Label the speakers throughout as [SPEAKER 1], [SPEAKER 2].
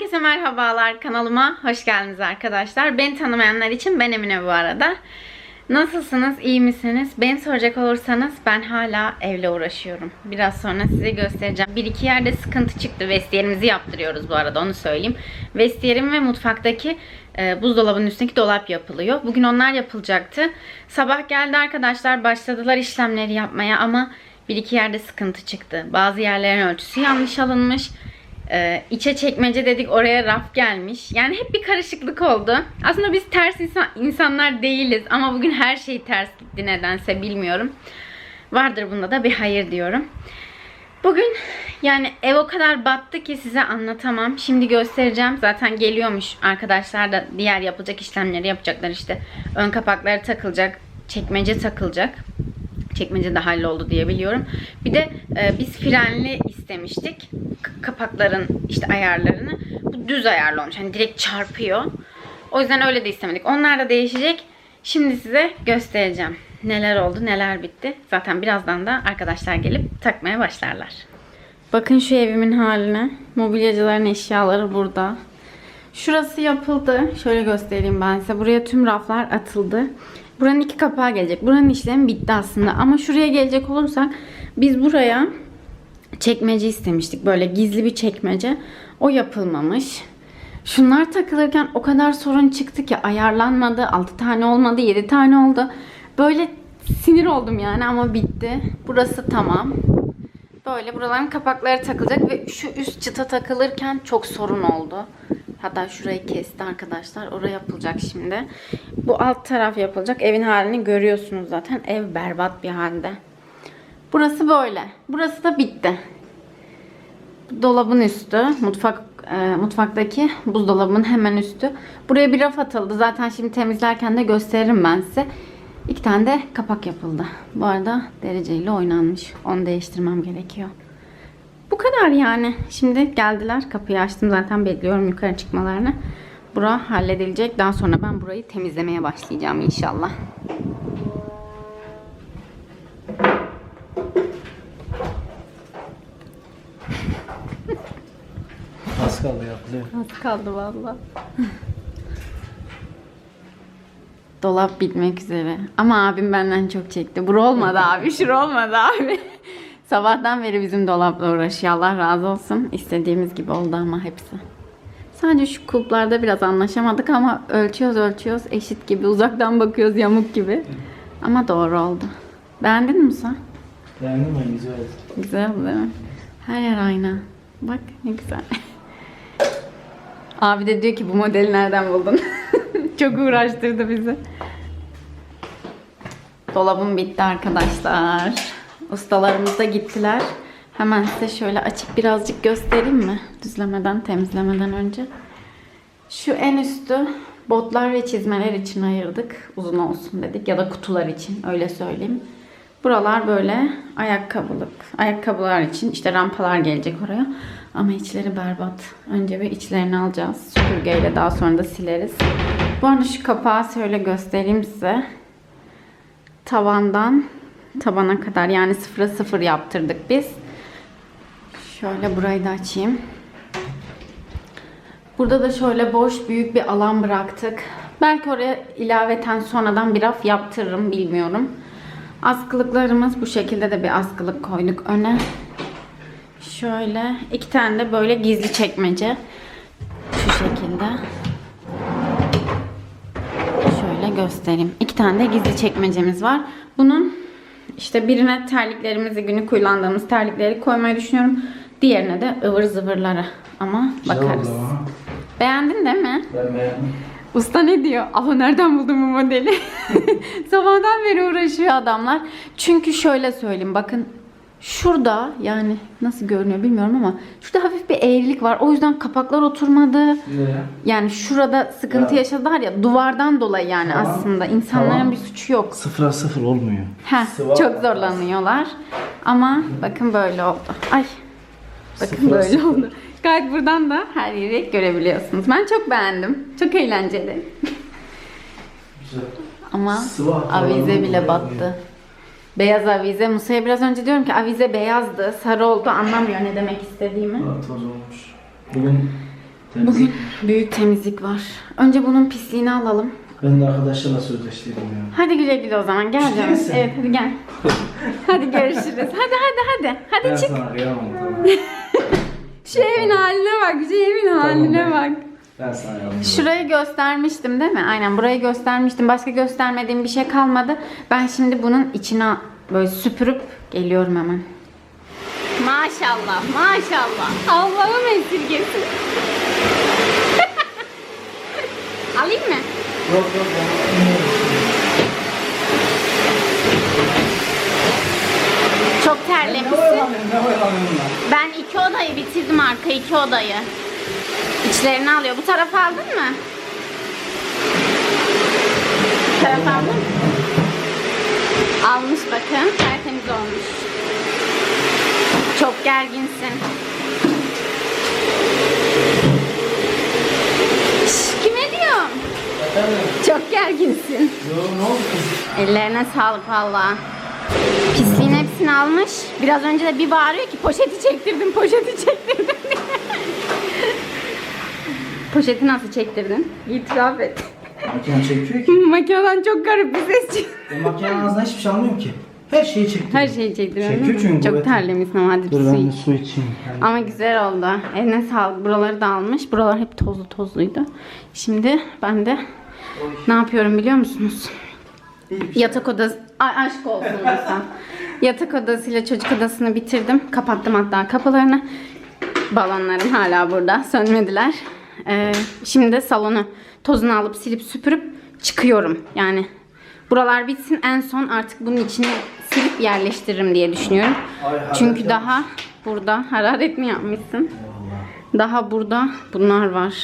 [SPEAKER 1] Herkese merhabalar kanalıma hoş geldiniz arkadaşlar. Beni tanımayanlar için ben Emine bu arada. Nasılsınız? iyi misiniz? Beni soracak olursanız ben hala evle uğraşıyorum. Biraz sonra size göstereceğim. Bir iki yerde sıkıntı çıktı. Vestiyerimizi yaptırıyoruz bu arada onu söyleyeyim. Vestiyerim ve mutfaktaki e, buzdolabının üstündeki dolap yapılıyor. Bugün onlar yapılacaktı. Sabah geldi arkadaşlar başladılar işlemleri yapmaya ama bir iki yerde sıkıntı çıktı. Bazı yerlerin ölçüsü yanlış alınmış. Ee, içe çekmece dedik oraya raf gelmiş. Yani hep bir karışıklık oldu. Aslında biz ters insan, insanlar değiliz ama bugün her şey ters gitti nedense bilmiyorum. Vardır bunda da bir hayır diyorum. Bugün yani ev o kadar battı ki size anlatamam. Şimdi göstereceğim. Zaten geliyormuş arkadaşlar da diğer yapılacak işlemleri yapacaklar işte. Ön kapakları takılacak, çekmece takılacak çekmece de halloldu diye biliyorum. Bir de e, biz frenli istemiştik. Kapakların işte ayarlarını. Bu düz ayarlı olmuş. Hani direkt çarpıyor. O yüzden öyle de istemedik. Onlar da değişecek. Şimdi size göstereceğim. Neler oldu, neler bitti. Zaten birazdan da arkadaşlar gelip takmaya başlarlar. Bakın şu evimin haline. Mobilyacıların eşyaları burada. Şurası yapıldı. Şöyle göstereyim ben size. Buraya tüm raflar atıldı. Buranın iki kapağı gelecek. Buranın işlemi bitti aslında. Ama şuraya gelecek olursak biz buraya çekmece istemiştik. Böyle gizli bir çekmece. O yapılmamış. Şunlar takılırken o kadar sorun çıktı ki ayarlanmadı. 6 tane olmadı, 7 tane oldu. Böyle sinir oldum yani ama bitti. Burası tamam. Böyle buraların kapakları takılacak ve şu üst çıta takılırken çok sorun oldu. Hatta şurayı kesti arkadaşlar. Oraya yapılacak şimdi. Bu alt taraf yapılacak. Evin halini görüyorsunuz zaten. Ev berbat bir halde. Burası böyle. Burası da bitti. Dolabın üstü. Mutfak e, mutfaktaki buzdolabının hemen üstü. Buraya bir raf atıldı. Zaten şimdi temizlerken de gösteririm ben size. İki tane de kapak yapıldı. Bu arada dereceyle oynanmış. Onu değiştirmem gerekiyor. Bu kadar yani. Şimdi geldiler. Kapıyı açtım zaten bekliyorum yukarı çıkmalarını. Bura halledilecek. Daha sonra ben burayı temizlemeye başlayacağım inşallah.
[SPEAKER 2] Az kaldı yapılıyor.
[SPEAKER 1] Az kaldı valla. Dolap bitmek üzere. Ama abim benden çok çekti. Bura olmadı abi. Şura olmadı abi. Sabahtan beri bizim dolapla uğraşıyor. Allah razı olsun. İstediğimiz gibi oldu ama hepsi. Sadece şu kulplarda biraz anlaşamadık ama ölçüyoruz ölçüyoruz. Eşit gibi. Uzaktan bakıyoruz yamuk gibi. Ama doğru oldu. Beğendin mi Musa?
[SPEAKER 2] Beğendim ben güzel oldu.
[SPEAKER 1] Güzel değil mi? Her yer ayna. Bak ne güzel. Abi de diyor ki bu modeli nereden buldun? Çok uğraştırdı bizi. Dolabım bitti arkadaşlar. Ustalarımız da gittiler. Hemen size şöyle açıp birazcık göstereyim mi? Düzlemeden, temizlemeden önce. Şu en üstü botlar ve çizmeler için ayırdık. Uzun olsun dedik ya da kutular için öyle söyleyeyim. Buralar böyle ayakkabılık. Ayakkabılar için işte rampalar gelecek oraya. Ama içleri berbat. Önce bir içlerini alacağız. Süpürgeyle daha sonra da sileriz. Bu arada şu kapağı şöyle göstereyim size. Tavandan tabana kadar yani sıfıra sıfır yaptırdık biz. Şöyle burayı da açayım. Burada da şöyle boş büyük bir alan bıraktık. Belki oraya ilaveten sonradan bir raf yaptırırım bilmiyorum. Askılıklarımız bu şekilde de bir askılık koyduk öne. Şöyle iki tane de böyle gizli çekmece. Şu şekilde. Şöyle göstereyim. İki tane de gizli çekmecemiz var. Bunun işte birine terliklerimizi günü kullandığımız terlikleri koymayı düşünüyorum. Diğerine de ıvır zıvırları. Ama bakarız. Beğendin değil mi?
[SPEAKER 2] Ben beğendim.
[SPEAKER 1] Usta ne diyor? Ama nereden buldun bu modeli? Sabahtan beri uğraşıyor adamlar. Çünkü şöyle söyleyeyim bakın şurada yani nasıl görünüyor bilmiyorum ama şurada hafif bir eğrilik var. O yüzden kapaklar oturmadı.
[SPEAKER 2] Ne?
[SPEAKER 1] Yani şurada sıkıntı
[SPEAKER 2] Ya.
[SPEAKER 1] yaşadılar ya duvardan dolayı yani
[SPEAKER 2] Tamam.
[SPEAKER 1] aslında. insanların
[SPEAKER 2] Tamam.
[SPEAKER 1] bir suçu yok.
[SPEAKER 2] Sıfıra sıfır olmuyor.
[SPEAKER 1] Heh,
[SPEAKER 2] Sıva-
[SPEAKER 1] çok zorlanıyorlar. Ama bakın böyle oldu. Ay bakın
[SPEAKER 2] Sıfıra
[SPEAKER 1] böyle
[SPEAKER 2] sıfır.
[SPEAKER 1] oldu. Gayet buradan da her yeri görebiliyorsunuz. Ben çok beğendim. Çok eğlenceli.
[SPEAKER 2] Güzel.
[SPEAKER 1] Ama
[SPEAKER 2] Sıva
[SPEAKER 1] avize
[SPEAKER 2] falan
[SPEAKER 1] bile
[SPEAKER 2] güzel.
[SPEAKER 1] battı. Beyaz avize. Musa'ya biraz önce diyorum ki avize beyazdı. Sarı oldu. Anlamıyor ne demek istediğimi.
[SPEAKER 2] Aa, toz olmuş. Bugün
[SPEAKER 1] Bugün büyük temizlik var. Önce bunun pisliğini alalım.
[SPEAKER 2] Ben de arkadaşlarla sözleştiydim ya.
[SPEAKER 1] Hadi güle güle o zaman. Gel canım.
[SPEAKER 2] misin?
[SPEAKER 1] Evet hadi gel. hadi görüşürüz. Hadi hadi hadi. Hadi
[SPEAKER 2] Ben
[SPEAKER 1] çık.
[SPEAKER 2] sana kıyamam tamam.
[SPEAKER 1] Şu evin haline bak. Şu evin haline bak.
[SPEAKER 2] Ben sana yardımcı
[SPEAKER 1] Şurayı göstermiştim değil mi? Aynen burayı göstermiştim. Başka göstermediğim bir şey kalmadı. Ben şimdi bunun içine böyle süpürüp geliyorum hemen. Maşallah, maşallah. Allah'ım esirgesin. Alayım mı?
[SPEAKER 2] Yok yok
[SPEAKER 1] Çok
[SPEAKER 2] ben... Ne
[SPEAKER 1] terlemişsin.
[SPEAKER 2] oyalanıyorum ne oyalanıyorum lan?
[SPEAKER 1] Ben iki odayı bitirdim arka iki odayı. İçlerini alıyor. Bu tarafa aldın mı? Bu tarafa aldın mı? Almış bakın. Tertemiz olmuş. Çok gerginsin. Şş, kime diyorum? Çok gerginsin. Ellerine sağlık valla. Pisliğin hepsini almış. Biraz önce de bir bağırıyor ki poşeti çektirdim, poşeti çektirdim. Poşeti nasıl çektirdin? İtiraf et.
[SPEAKER 2] Makine çekiyor ki.
[SPEAKER 1] Makineden çok garip bir ses çıktı.
[SPEAKER 2] E, makinenin ağzından hiçbir şey almıyorum ki. Her şeyi çekiyor.
[SPEAKER 1] Her şeyi çektiriyorum.
[SPEAKER 2] Çekiyor
[SPEAKER 1] değil mi?
[SPEAKER 2] çünkü
[SPEAKER 1] Çok
[SPEAKER 2] kuvveti.
[SPEAKER 1] terlemişsin ama hadi bir
[SPEAKER 2] Dur
[SPEAKER 1] su
[SPEAKER 2] ben de
[SPEAKER 1] iç.
[SPEAKER 2] su içeyim. Yani
[SPEAKER 1] Ama güzel oldu. Eline sağlık. Buraları da almış. Buralar hep tozlu tozluydu. Şimdi ben de ne yapıyorum biliyor musunuz? Yatak odası... Ay aşk olsun insan. Yatak odasıyla çocuk odasını bitirdim. Kapattım hatta kapılarını. Balonlarım hala burada. Sönmediler. Ee, şimdi de salonu tozunu alıp silip süpürüp çıkıyorum. Yani buralar bitsin. En son artık bunun içine silip yerleştiririm diye düşünüyorum.
[SPEAKER 2] Ay,
[SPEAKER 1] Çünkü
[SPEAKER 2] yapmış.
[SPEAKER 1] daha burada hararet mi yapmışsın? Daha burada bunlar var.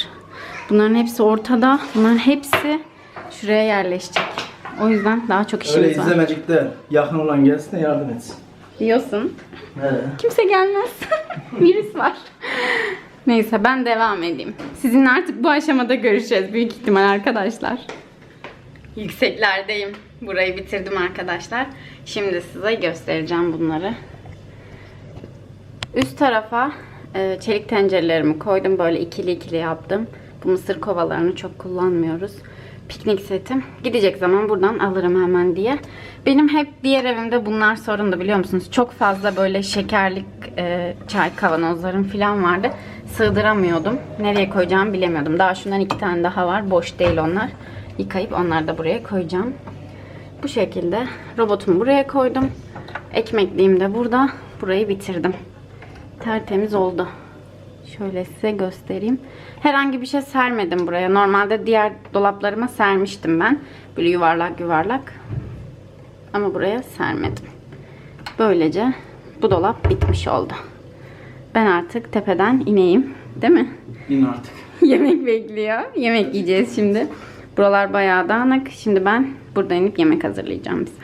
[SPEAKER 1] Bunların hepsi ortada. Bunların hepsi şuraya yerleşecek. O yüzden daha çok
[SPEAKER 2] Öyle
[SPEAKER 1] işimiz var.
[SPEAKER 2] izlemecikte yakın olan gelsin de yardım etsin.
[SPEAKER 1] Diyorsun.
[SPEAKER 2] He.
[SPEAKER 1] Kimse gelmez. Virüs var. Neyse ben devam edeyim. Sizinle artık bu aşamada görüşeceğiz büyük ihtimal arkadaşlar. Yükseklerdeyim. Burayı bitirdim arkadaşlar. Şimdi size göstereceğim bunları. Üst tarafa e, çelik tencerelerimi koydum. Böyle ikili ikili yaptım. Bu mısır kovalarını çok kullanmıyoruz. Piknik setim. Gidecek zaman buradan alırım hemen diye. Benim hep diğer evimde bunlar sorundu biliyor musunuz? Çok fazla böyle şekerlik e, çay kavanozlarım falan vardı. Sığdıramıyordum. Nereye koyacağımı bilemiyordum. Daha şundan iki tane daha var. Boş değil onlar. Yıkayıp onları da buraya koyacağım. Bu şekilde robotumu buraya koydum. Ekmekliğim de burada. Burayı bitirdim. Tertemiz oldu. Şöyle size göstereyim. Herhangi bir şey sermedim buraya. Normalde diğer dolaplarıma sermiştim ben. Böyle yuvarlak yuvarlak. Ama buraya sermedim. Böylece bu dolap bitmiş oldu. Ben artık tepeden ineyim. Değil mi?
[SPEAKER 2] İn artık.
[SPEAKER 1] yemek bekliyor. Yemek yiyeceğiz şimdi. Buralar bayağı dağınık. Şimdi ben burada inip yemek hazırlayacağım bize.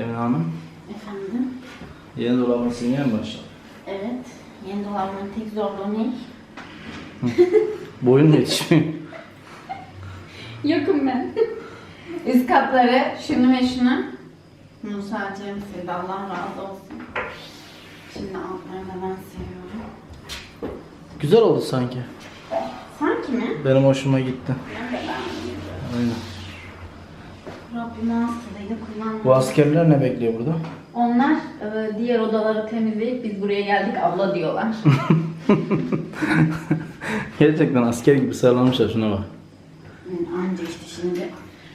[SPEAKER 2] Emine Hanım.
[SPEAKER 1] Efendim?
[SPEAKER 2] Yeni dolabını silmeye mi başladın?
[SPEAKER 1] Evet. Yeni dolabın tek zorluğu ne?
[SPEAKER 2] Boyun yetişmiyor?
[SPEAKER 1] Yokum ben. Üst katları şunu ve şunu. Musa'cığım sevdi. Allah razı olsun. Şimdi altlarını ben seviyorum.
[SPEAKER 2] Güzel oldu sanki.
[SPEAKER 1] Sanki mi?
[SPEAKER 2] Benim hoşuma gitti.
[SPEAKER 1] Ben de ben.
[SPEAKER 2] Aynen.
[SPEAKER 1] Rabbim hastaydı kullanmadım.
[SPEAKER 2] Bu askerler ne bekliyor burada?
[SPEAKER 1] Onlar e, diğer odaları temizleyip biz buraya geldik abla diyorlar.
[SPEAKER 2] Gerçekten asker gibi sarılamışlar şuna bak.
[SPEAKER 1] Yani anca işte şimdi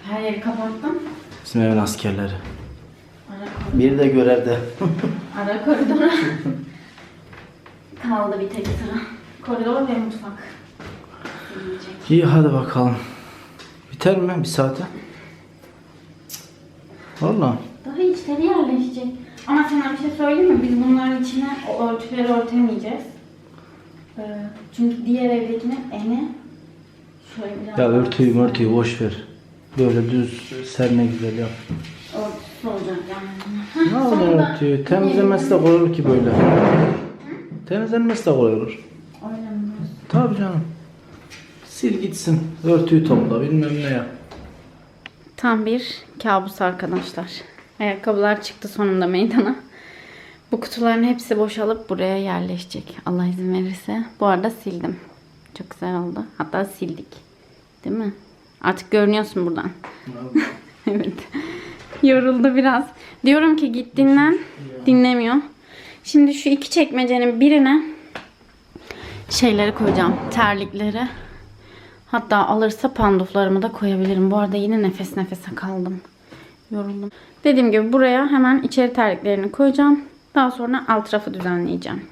[SPEAKER 1] her yeri kapattım.
[SPEAKER 2] Bizim evin askerleri.
[SPEAKER 1] Ara,
[SPEAKER 2] Bir de görevde.
[SPEAKER 1] ara koridora kaldı bir tek sıra. Koridor ve mutfak. Silinecek.
[SPEAKER 2] İyi hadi bakalım. Biter mi bir saate? Valla.
[SPEAKER 1] Daha içleri yerleşecek. Ama sana bir şey söyleyeyim mi? Biz bunların içine o örtüleri örtemeyeceğiz. Ee, çünkü diğer evdekinin eni şöyle biraz
[SPEAKER 2] Ya örtüyü örtüyü boş ver. Böyle düz serme güzel yap. Ne olur örtüyü? Temizlemesi de kolay olur ki böyle. Temizlenmesi de kolay olur.
[SPEAKER 1] Diyorsun?
[SPEAKER 2] Tabii canım. Sil gitsin. Örtüyü topla bilmem ne yap.
[SPEAKER 1] Tam bir kabus arkadaşlar. Ayakkabılar çıktı sonunda meydana. Bu kutuların hepsi boşalıp buraya yerleşecek. Allah izin verirse. Bu arada sildim. Çok güzel oldu. Hatta sildik. Değil mi? Artık görünüyorsun buradan. evet. Yoruldu biraz. Diyorum ki git dinlen. Dinlemiyor. Şimdi şu iki çekmecenin birine şeyleri koyacağım. Terlikleri. Hatta alırsa panduflarımı da koyabilirim. Bu arada yine nefes nefese kaldım. Yoruldum. Dediğim gibi buraya hemen içeri terliklerini koyacağım. Daha sonra alt rafı düzenleyeceğim.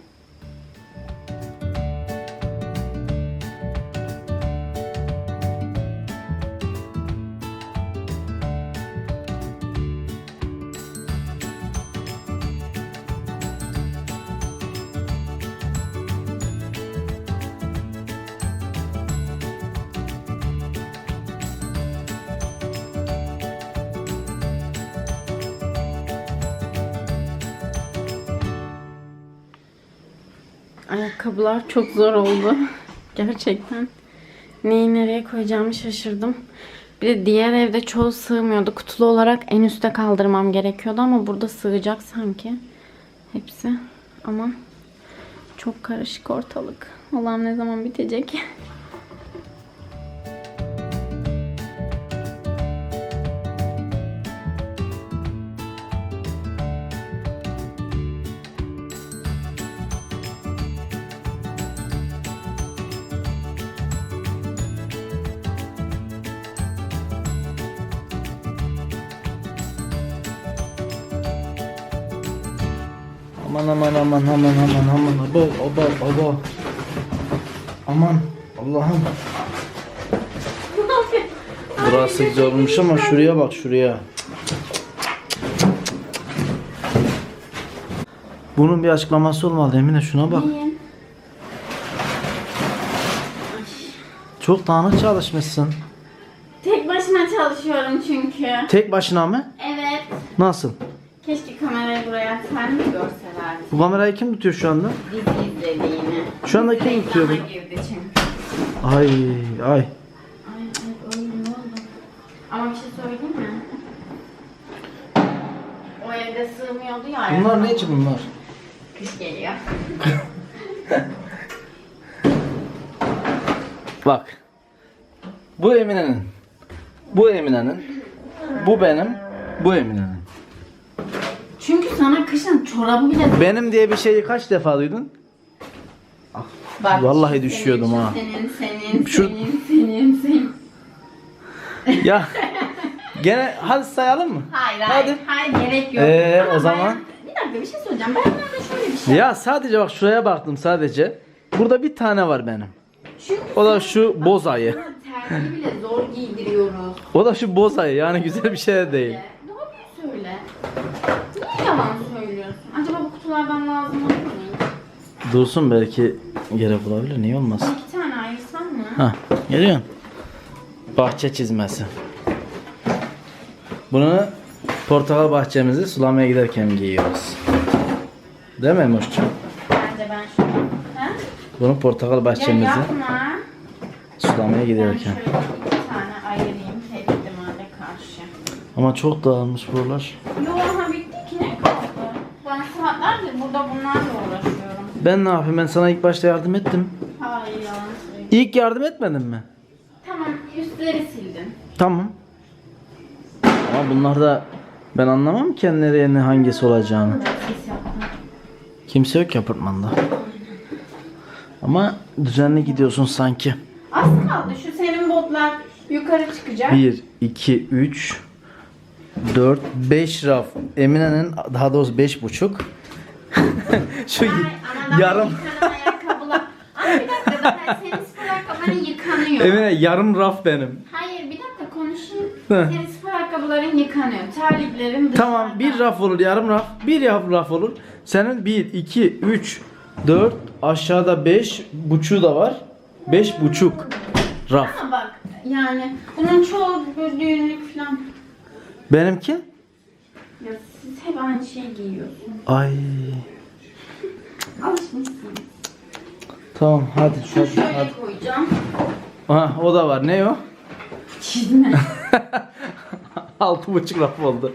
[SPEAKER 1] Ayakkabılar çok zor oldu. Gerçekten. Neyi nereye koyacağımı şaşırdım. Bir de diğer evde çoğu sığmıyordu. Kutulu olarak en üste kaldırmam gerekiyordu ama burada sığacak sanki. Hepsi. Ama çok karışık ortalık. Allah'ım ne zaman bitecek?
[SPEAKER 2] Aman aman aman aman aman aman abo abo abo. Aman Allah'ım. Burası güzel olmuş ama şuraya bak şuraya. Bunun bir açıklaması olmalı Emine şuna bak.
[SPEAKER 1] Niye?
[SPEAKER 2] Çok dağınık çalışmışsın.
[SPEAKER 1] Tek başına çalışıyorum çünkü.
[SPEAKER 2] Tek başına mı?
[SPEAKER 1] Evet.
[SPEAKER 2] Nasıl?
[SPEAKER 1] Keşke kamerayı buraya görselerdi.
[SPEAKER 2] Bu kamerayı kim tutuyor şu anda?
[SPEAKER 1] Dizi izlediğini.
[SPEAKER 2] Şu anda kim tutuyor?
[SPEAKER 1] Reklama girdi çünkü.
[SPEAKER 2] Ay ay.
[SPEAKER 1] Ay evet öyle ne oldu? Ama bir şey söyleyeyim mi? O evde sığmıyordu ya.
[SPEAKER 2] Bunlar ne için bunlar?
[SPEAKER 1] Kış geliyor.
[SPEAKER 2] Bak. Bu Emine'nin. Bu Emine'nin. Bu benim. Bu Emine'nin.
[SPEAKER 1] Çünkü sana kışın çorabı bile...
[SPEAKER 2] Benim diye bir şeyi kaç defa duydun?
[SPEAKER 1] Bak,
[SPEAKER 2] Vallahi
[SPEAKER 1] senin,
[SPEAKER 2] düşüyordum ha.
[SPEAKER 1] Senin, senin,
[SPEAKER 2] Şu-
[SPEAKER 1] senin, senin, senin.
[SPEAKER 2] Ya gene hadi sayalım mı?
[SPEAKER 1] Hayır, hayır,
[SPEAKER 2] Hadi.
[SPEAKER 1] hayır gerek yok.
[SPEAKER 2] Ee,
[SPEAKER 1] Ama
[SPEAKER 2] o zaman?
[SPEAKER 1] Ben, bir dakika bir şey söyleyeceğim. Ben nerede şöyle bir şey...
[SPEAKER 2] Ya sadece bak şuraya baktım sadece. Burada bir tane var benim.
[SPEAKER 1] Çünkü
[SPEAKER 2] O da şu boz ayı.
[SPEAKER 1] bile zor giydiriyoruz.
[SPEAKER 2] O da şu boz ayı yani güzel bir şey de değil.
[SPEAKER 1] Niye yalan söylüyorsun? Acaba bu kutulardan lazım olur mu?
[SPEAKER 2] Dursun belki gerek olabilir. Niye olmaz?
[SPEAKER 1] İki tane ayırsam mı?
[SPEAKER 2] Ha, geliyorsun. Bahçe çizmesi. Bunu portakal bahçemizi sulamaya giderken giyiyoruz. Değil mi Emoş'cum?
[SPEAKER 1] Bence ben şunu... Ha?
[SPEAKER 2] Bunu portakal
[SPEAKER 1] Ya
[SPEAKER 2] bahçemizi
[SPEAKER 1] yapma.
[SPEAKER 2] sulamaya
[SPEAKER 1] Ben
[SPEAKER 2] giderken.
[SPEAKER 1] şöyle iki tane ayırayım tek ihtimale karşı.
[SPEAKER 2] Ama çok dağılmış buralar.
[SPEAKER 1] Yo ha bitti ki ne kaldı? Ben saatlerdir burada bunlarla uğraşıyorum.
[SPEAKER 2] Ben ne yapayım? Ben sana ilk başta yardım ettim.
[SPEAKER 1] Hayır söylüyorum.
[SPEAKER 2] İlk yardım etmedin mi?
[SPEAKER 1] Tamam üstleri sildin.
[SPEAKER 2] Tamam. Ama bunlar da ben anlamam ki nereye ne hangisi olacağını.
[SPEAKER 1] Ses yaptım.
[SPEAKER 2] Kimse yok ki apartmanda. Ama düzenli gidiyorsun sanki.
[SPEAKER 1] Az kaldı şu senin botlar yukarı çıkacak.
[SPEAKER 2] 1, 2, 3, 4, 5 raf. Emine'nin daha doğrusu 5 buçuk. Şu
[SPEAKER 1] Ay,
[SPEAKER 2] yarım
[SPEAKER 1] ayakkabılar. Ama bir dakika daha senin spor ayakkabıların yıkanıyor.
[SPEAKER 2] Emine yarım raf benim.
[SPEAKER 1] Hayır bir dakika konuşayım.
[SPEAKER 2] Heh.
[SPEAKER 1] Senin spor ayakkabıların yıkanıyor. Terliklerin dışarıda.
[SPEAKER 2] Tamam bir raf olur yarım raf. Bir yarım raf olur. Senin 1, 2, 3, 4 aşağıda 5 buçuğu da var. 5 buçuk raf.
[SPEAKER 1] Ama bak yani bunun çoğu düğünlük falan.
[SPEAKER 2] Benimki?
[SPEAKER 1] Ya siz hep aynı şeyi giyiyorsunuz.
[SPEAKER 2] Ay.
[SPEAKER 1] Alışmışsınız.
[SPEAKER 2] Tamam hadi
[SPEAKER 1] Şunu
[SPEAKER 2] hadi.
[SPEAKER 1] şöyle
[SPEAKER 2] hadi.
[SPEAKER 1] koyacağım.
[SPEAKER 2] Ha, o da var. Ne o?
[SPEAKER 1] Çizme.
[SPEAKER 2] Altı buçuk raf oldu.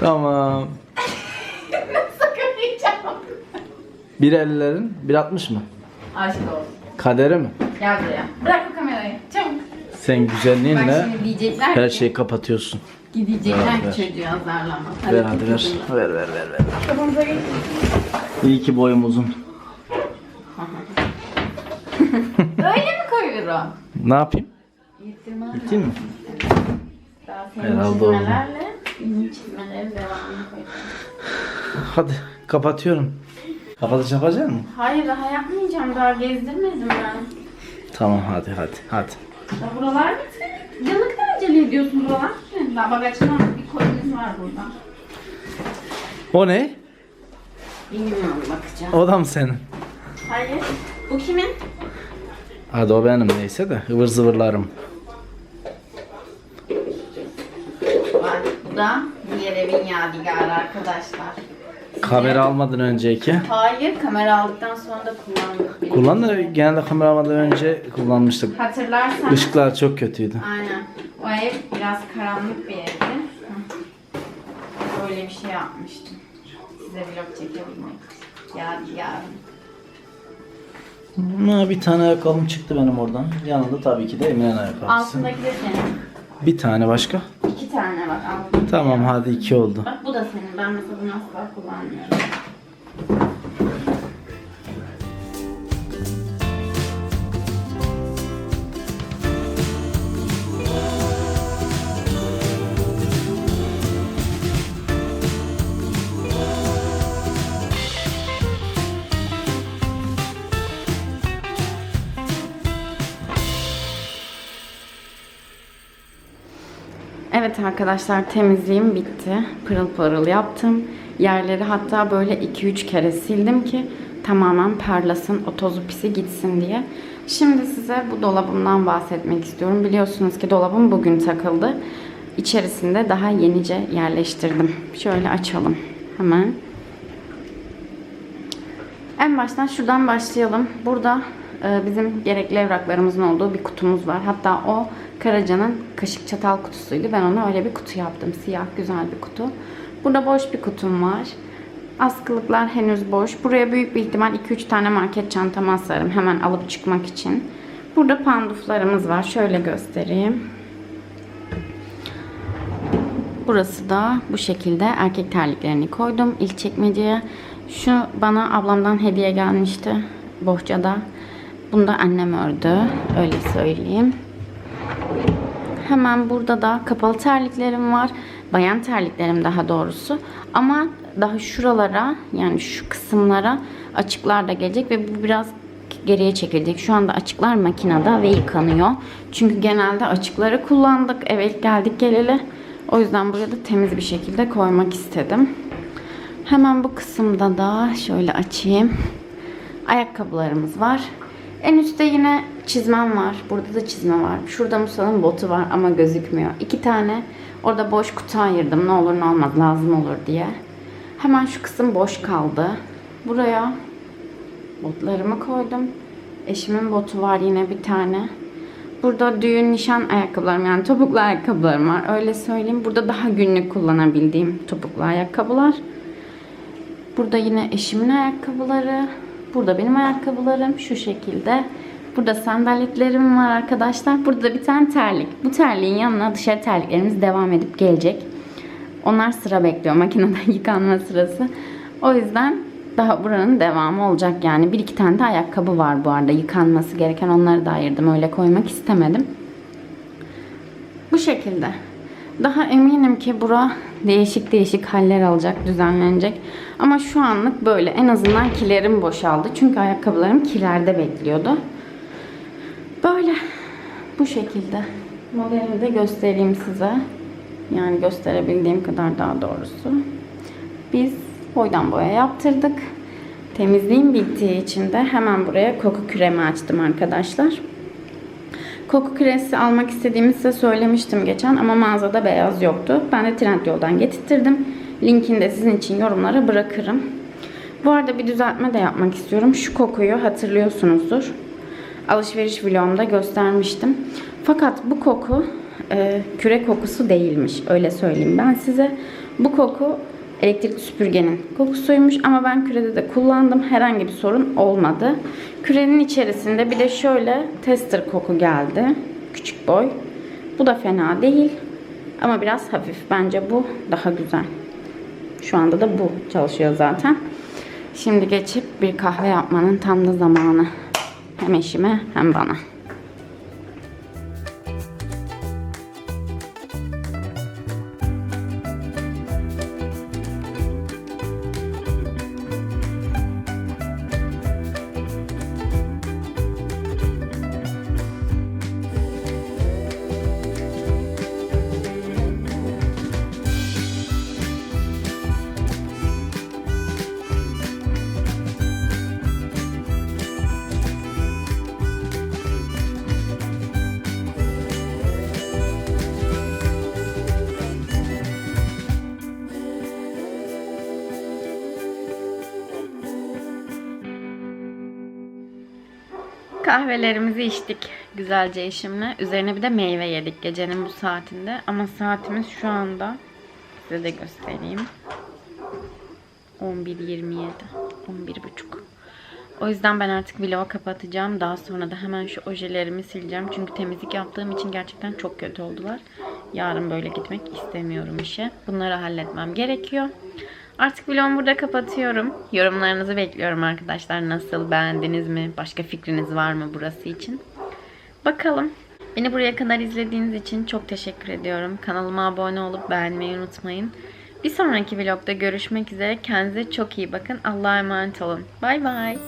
[SPEAKER 2] Tamam.
[SPEAKER 1] Nasıl koyacağım
[SPEAKER 2] 1.50'lerin 1.60 mı?
[SPEAKER 1] Aşk olsun.
[SPEAKER 2] Kaderi mi?
[SPEAKER 1] Gel buraya. Bırak bu kamerayı. Çabuk.
[SPEAKER 2] Sen
[SPEAKER 1] Bak
[SPEAKER 2] güzelliğinle
[SPEAKER 1] şimdi diyecekler
[SPEAKER 2] her
[SPEAKER 1] ki.
[SPEAKER 2] şeyi kapatıyorsun.
[SPEAKER 1] Gidecekler
[SPEAKER 2] Ver, ver.
[SPEAKER 1] çocuğu azarlama.
[SPEAKER 2] Ver hadi ver. Ver ver ver ver.
[SPEAKER 1] Kafamıza.
[SPEAKER 2] İyi ki boyum uzun.
[SPEAKER 1] Öyle mi koyuyorum?
[SPEAKER 2] Ne yapayım?
[SPEAKER 1] Yitirmem.
[SPEAKER 2] Bitti mi?
[SPEAKER 1] Daha senin
[SPEAKER 2] Herhalde oldu.
[SPEAKER 1] çizmelerle benim çizmelerin devamını koyacağım.
[SPEAKER 2] Hadi kapatıyorum. Kapatış yapacak mısın?
[SPEAKER 1] Hayır daha yapmayacağım. Daha gezdirmedim ben.
[SPEAKER 2] Tamam hadi hadi hadi.
[SPEAKER 1] Ya buralar bitti. Ya ne kadar acele ediyorsun buralar? Daha bak açılmamış bir kolimiz var burada.
[SPEAKER 2] O ne?
[SPEAKER 1] Bilmiyorum bakacağım.
[SPEAKER 2] O da mı senin?
[SPEAKER 1] Hayır. Bu kimin?
[SPEAKER 2] Hadi o benim neyse de ıvır zıvırlarım.
[SPEAKER 1] Bak bu da diğer evin yadigarı arkadaşlar.
[SPEAKER 2] Kamera almadan önceki.
[SPEAKER 1] Hayır kamera aldıktan sonra da kullandık.
[SPEAKER 2] da genelde kamera almadan önce kullanmıştık.
[SPEAKER 1] Hatırlarsan.
[SPEAKER 2] Işıklar çok kötüydü.
[SPEAKER 1] Aynen. O ev biraz karanlık bir evdi. Hı. Böyle bir şey yapmıştım. Size vlog çekebilmek. Yadigarım.
[SPEAKER 2] Ha, bir tane ayakkabım çıktı benim oradan. Yanında tabii ki de Emine'nin ayakkabısı.
[SPEAKER 1] Altındaki de senin.
[SPEAKER 2] Bir tane başka.
[SPEAKER 1] İki tane bak.
[SPEAKER 2] Tamam hadi iki oldu.
[SPEAKER 1] Bak bu da senin. Ben mesela bunu asla kullanmıyorum. Evet arkadaşlar temizliğim bitti. Pırıl pırıl yaptım. Yerleri hatta böyle 2-3 kere sildim ki tamamen parlasın, o tozu pisi gitsin diye. Şimdi size bu dolabımdan bahsetmek istiyorum. Biliyorsunuz ki dolabım bugün takıldı. İçerisinde daha yenice yerleştirdim. Şöyle açalım hemen. En baştan şuradan başlayalım. Burada bizim gerekli evraklarımızın olduğu bir kutumuz var. Hatta o Karaca'nın kaşık çatal kutusuydu. Ben ona öyle bir kutu yaptım. Siyah güzel bir kutu. Burada boş bir kutum var. Askılıklar henüz boş. Buraya büyük bir ihtimal 2-3 tane market çantamı asarım. Hemen alıp çıkmak için. Burada panduflarımız var. Şöyle göstereyim. Burası da bu şekilde erkek terliklerini koydum ilk çekmeceye. Şu bana ablamdan hediye gelmişti bohçada. Bunu da annem ördü. Öyle söyleyeyim. Hemen burada da kapalı terliklerim var. Bayan terliklerim daha doğrusu. Ama daha şuralara yani şu kısımlara açıklar da gelecek ve bu biraz geriye çekilecek. Şu anda açıklar makinede ve yıkanıyor. Çünkü genelde açıkları kullandık. Eve ilk geldik geleli. O yüzden buraya da temiz bir şekilde koymak istedim. Hemen bu kısımda da şöyle açayım. Ayakkabılarımız var. En üstte yine çizmem var. Burada da çizme var. Şurada Musa'nın botu var ama gözükmüyor. İki tane orada boş kutu ayırdım. Ne olur ne olmaz lazım olur diye. Hemen şu kısım boş kaldı. Buraya botlarımı koydum. Eşimin botu var yine bir tane. Burada düğün nişan ayakkabılarım yani topuklu ayakkabılarım var. Öyle söyleyeyim. Burada daha günlük kullanabildiğim topuklu ayakkabılar. Burada yine eşimin ayakkabıları. Burada benim ayakkabılarım şu şekilde. Burada sandaletlerim var arkadaşlar. Burada da bir tane terlik. Bu terliğin yanına dışarı terliklerimiz devam edip gelecek. Onlar sıra bekliyor makinede yıkanma sırası. O yüzden daha buranın devamı olacak yani. Bir iki tane de ayakkabı var bu arada yıkanması gereken. Onları da ayırdım. Öyle koymak istemedim. Bu şekilde. Daha eminim ki bura değişik değişik haller alacak, düzenlenecek. Ama şu anlık böyle. En azından kilerim boşaldı. Çünkü ayakkabılarım kilerde bekliyordu. Böyle. Bu şekilde. Modelini de göstereyim size. Yani gösterebildiğim kadar daha doğrusu. Biz boydan boya yaptırdık. Temizliğim bittiği için de hemen buraya koku küremi açtım arkadaşlar. Koku küresi almak istediğimi size söylemiştim geçen ama mağazada beyaz yoktu. Ben de Trendyol'dan getirttirdim. Linkini de sizin için yorumlara bırakırım. Bu arada bir düzeltme de yapmak istiyorum. Şu kokuyu hatırlıyorsunuzdur. Alışveriş vlogumda göstermiştim. Fakat bu koku e, küre kokusu değilmiş. Öyle söyleyeyim ben size. Bu koku elektrikli süpürgenin kokusuymuş ama ben kürede de kullandım. Herhangi bir sorun olmadı. Kürenin içerisinde bir de şöyle tester koku geldi. Küçük boy. Bu da fena değil. Ama biraz hafif. Bence bu daha güzel. Şu anda da bu çalışıyor zaten. Şimdi geçip bir kahve yapmanın tam da zamanı. Hem eşime hem bana. Kahvelerimizi içtik güzelce eşimle. Üzerine bir de meyve yedik gecenin bu saatinde. Ama saatimiz şu anda size de göstereyim. 11.27 11.30 O yüzden ben artık vlogu kapatacağım. Daha sonra da hemen şu ojelerimi sileceğim. Çünkü temizlik yaptığım için gerçekten çok kötü oldular. Yarın böyle gitmek istemiyorum işe. Bunları halletmem gerekiyor. Artık vlogumu burada kapatıyorum. Yorumlarınızı bekliyorum arkadaşlar. Nasıl beğendiniz mi? Başka fikriniz var mı burası için? Bakalım. Beni buraya kadar izlediğiniz için çok teşekkür ediyorum. Kanalıma abone olup beğenmeyi unutmayın. Bir sonraki vlogda görüşmek üzere. Kendinize çok iyi bakın. Allah'a emanet olun. Bay bay.